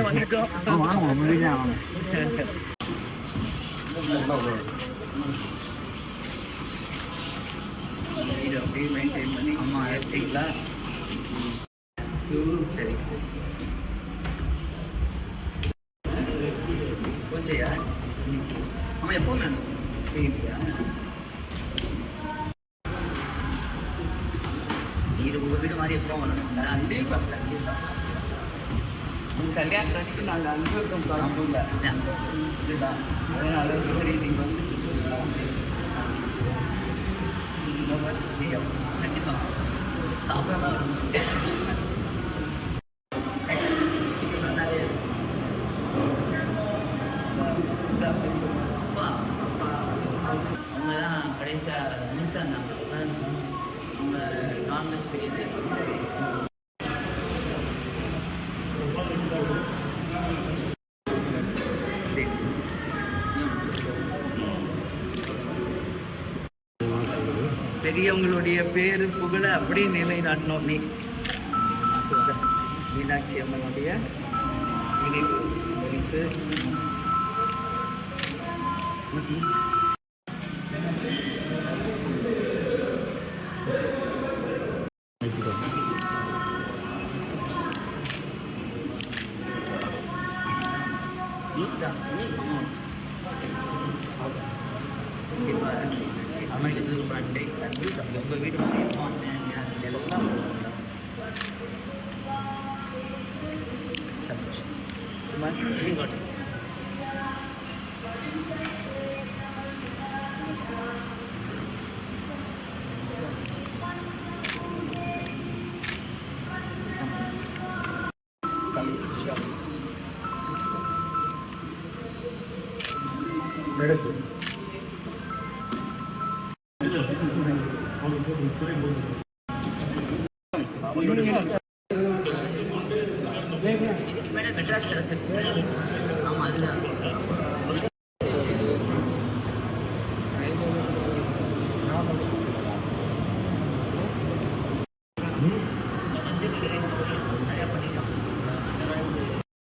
வந்துட்டோம் வாங்க வாங்க இது அப்படியே மெயின்டைன் பண்ணி அம்மா எடுத்தீங்களா சரி சரி பூஜையா அவன் எப்போ நான் தெரியலையா இது உங்கள் வீடு மாதிரி எப்போ வரணும் கண்டிப்பாக கண்டிப்பாக அன்னைக்கு நாங்கள் அங்கே இருக்கோம் குழம்புல. இதுதான். அதனால சரி நீங்கள் வந்து கண்டிப்பாக அவங்க தான் கடைசியாக மினிஸ்டர் அவங்க நான்வெஜ் பிரியுது பெரியவங்களுடைய பேரு புகழ அப்படியே நிலைநாட்டணும் நீ மீனாட்சி அம்மனுடைய நினைவு பரிசு அவன் எதிர்பார்த்தேன் உங்கள் வீடு எல்லாம் சந்தோஷம் குமார், மெட்ராஸ் ஆமாம் அதுதான்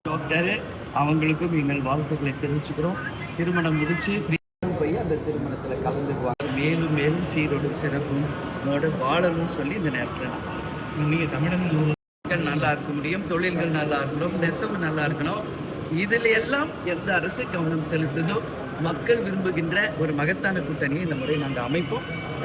டாக்டர் அவங்களுக்கும் எங்கள் வாழ்த்துக்களை தெரிவிச்சுக்கிறோம். திருமணம் முடிச்சு மேலும் மேலும் சீரோடும் சிறப்பும் உன்னோட வாழணும்னு சொல்லி இந்த நேரத்தில் நான் நீங்கள் தமிழகம் மக்கள் நல்லா இருக்க முடியும் தொழில்கள் நல்லா இருக்கணும் நெசவு நல்லா இருக்கணும். இதில் எல்லாம் எந்த அரசு கவனம் செலுத்துதோ மக்கள் விரும்புகின்ற ஒரு மகத்தான கூட்டணியை இந்த முறை நாங்கள் அமைப்போம்.